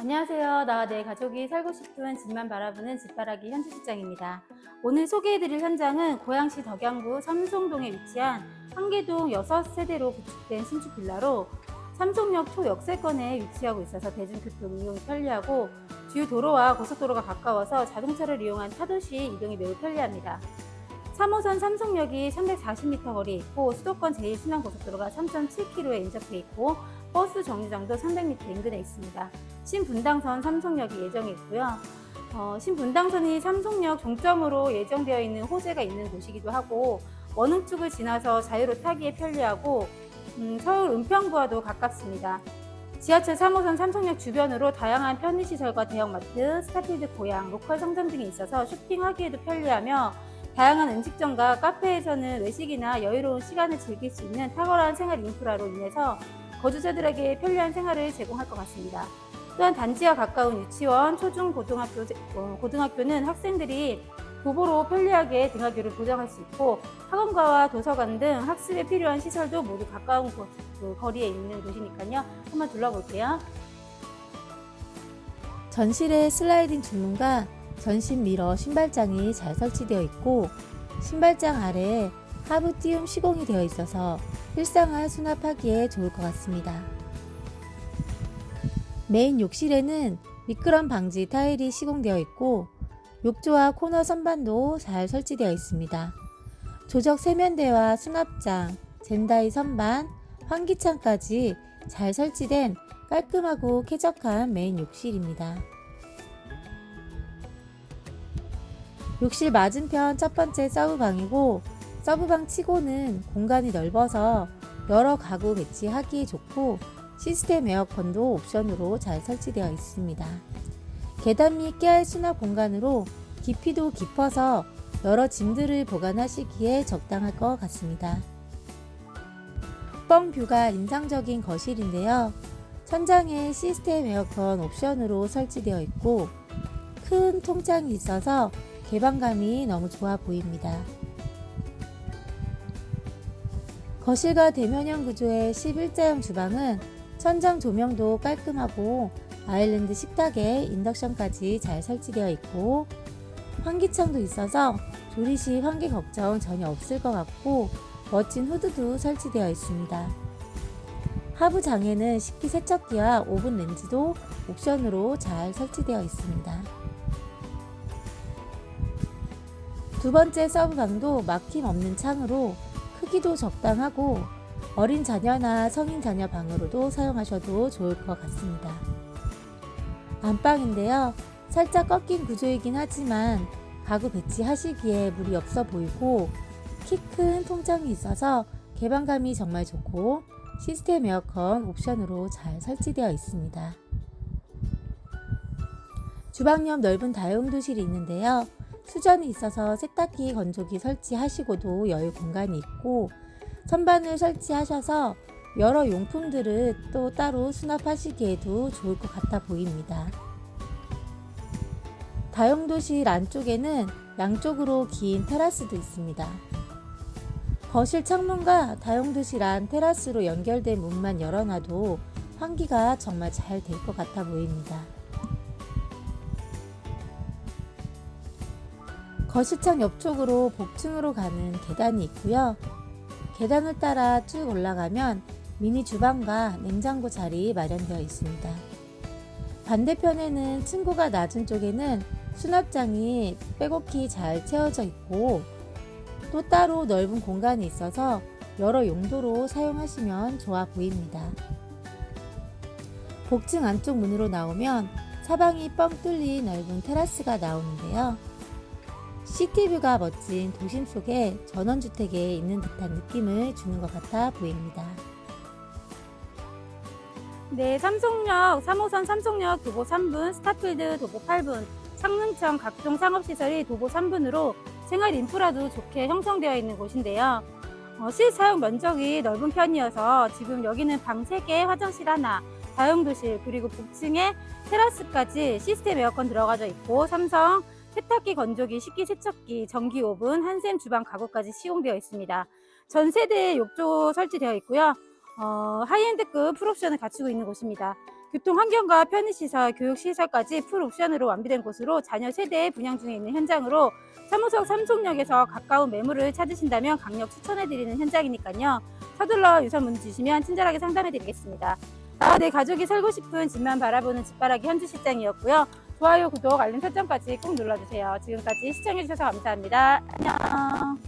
안녕하세요. 나와 내 가족이 살고 싶은 집만 바라보는 집바라기 현지 실장입니다. 오늘 소개해드릴 현장은 고양시 덕양구 삼송동에 위치한 한계동 6세대로 구축된 신축 빌라로 삼송역 초역세권에 위치하고 있어서 대중교통 이용이 편리하고 주요 도로와 고속도로가 가까워서 자동차를 이용한 타도시 이동이 매우 편리합니다. 3호선 삼송역이 340m 거리에 있고 수도권 제1순환고속도로가 3.7km에 인접해 있고 버스 정류장도 300m 인근에 있습니다. 신분당선 삼송역이 예정해 있고요. 어, 신분당선이 삼송역 종점으로 예정되어 있는 호재가 있는 곳이기도 하고 원흥 쪽을 지나서 자유로 타기에 편리하고 음, 서울 은평구와도 가깝습니다. 지하철 3호선 삼송역 주변으로 다양한 편의시설과 대형마트, 스타필드 고향, 로컬 상점 등이 있어서 쇼핑하기에도 편리하며 다양한 음식점과 카페에서는 외식이나 여유로운 시간을 즐길 수 있는 탁월한 생활 인프라로 인해서 거주자들에게 편리한 생활을 제공할 것 같습니다. 또한 단지와 가까운 유치원, 초중, 고등학교, 어, 고등학교는 학생들이 도보로 편리하게 등하교를 보장할 수 있고 학원가와 도서관 등 학습에 필요한 시설도 모두 가까운 곳, 그 거리에 있는 곳이니까요. 한번 둘러볼게요. 전실에 슬라이딩 주문과 전신 미러 신발장이 잘 설치되어 있고 신발장 아래에 하부 띄움 시공이 되어 있어서 일상화 수납하기에 좋을 것 같습니다. 메인 욕실에는 미끄럼 방지 타일이 시공되어 있고 욕조와 코너 선반도 잘 설치되어 있습니다. 조적 세면대와 수납장, 젠다이 선반, 환기창까지 잘 설치된 깔끔하고 쾌적한 메인 욕실입니다. 욕실 맞은편 첫 번째 서브방이고 서브방 치고는 공간이 넓어서 여러 가구 배치하기 좋고 시스템 에어컨도 옵션으로 잘 설치되어 있습니다. 계단 및 깨알 수납 공간으로 깊이도 깊어서 여러 짐들을 보관하시기에 적당할 것 같습니다. 뻥뷰가 인상적인 거실인데요. 천장에 시스템 에어컨 옵션으로 설치되어 있고 큰 통창이 있어서 개방감이 너무 좋아 보입니다. 거실과 대면형 구조의 11자형 주방은 천장 조명도 깔끔하고 아일랜드 식탁에 인덕션까지 잘 설치되어 있고 환기창도 있어서 조리 시 환기 걱정 전혀 없을 것 같고 멋진 후드도 설치되어 있습니다. 하부 장에는 식기 세척기와 오븐 렌즈도 옵션으로 잘 설치되어 있습니다. 두 번째 서브방도 막힘 없는 창으로 크기도 적당하고 어린 자녀나 성인 자녀 방으로도 사용하셔도 좋을 것 같습니다. 안방인데요. 살짝 꺾인 구조이긴 하지만 가구 배치하시기에 무리 없어 보이고 키 큰 통장이 있어서 개방감이 정말 좋고 시스템 에어컨 옵션으로 잘 설치되어 있습니다. 주방 옆 넓은 다용도실이 있는데요. 수전이 있어서 세탁기 건조기 설치하시고도 여유 공간이 있고 선반을 설치하셔서 여러 용품들을 또 따로 수납하시기에도 좋을 것 같아 보입니다. 다용도실 안쪽에는 양쪽으로 긴 테라스도 있습니다. 거실 창문과 다용도실 안 테라스로 연결된 문만 열어놔도 환기가 정말 잘 될 것 같아 보입니다. 거실창 옆쪽으로 복층으로 가는 계단이 있고요. 계단을 따라 쭉 올라가면 미니 주방과 냉장고 자리 마련되어 있습니다. 반대편에는 층고가 낮은 쪽에는 수납장이 빼곡히 잘 채워져 있고 또 따로 넓은 공간이 있어서 여러 용도로 사용하시면 좋아 보입니다. 복층 안쪽 문으로 나오면 사방이 뻥 뚫린 넓은 테라스가 나오는데요. 시티뷰가 멋진 도심 속에 전원주택에 있는 듯한 느낌을 주는 것 같아 보입니다. 네, 삼송역, 3호선 삼송역 도보 3분, 스타필드 도보 8분, 창릉청 각종 상업시설이 도보 3분으로 생활 인프라도 좋게 형성되어 있는 곳인데요. 어, 실사용 면적이 넓은 편이어서 지금 여기는 방 3개, 화장실 하나, 다용도실, 그리고 복층에 테라스까지 시스템 에어컨 들어가져 있고 삼성 세탁기, 건조기, 식기 세척기, 전기 오븐, 한샘 주방 가구까지 시공되어 있습니다. 전 세대에 욕조 설치되어 있고요. 어, 하이엔드급 풀옵션을 갖추고 있는 곳입니다. 교통 환경과 편의시설, 교육시설까지 풀옵션으로 완비된 곳으로 자녀 세대 분양 중에 있는 현장으로 사무석 삼송역에서 가까운 매물을 찾으신다면 강력 추천해드리는 현장이니까요. 서둘러 유선 문의 주시면 친절하게 상담해드리겠습니다. 아, 내 가족이 살고 싶은 집만 바라보는 집바라기 현주 실장이었고요. 좋아요, 구독, 알림 설정까지 꼭 눌러주세요. 지금까지 시청해주셔서 감사합니다. 안녕.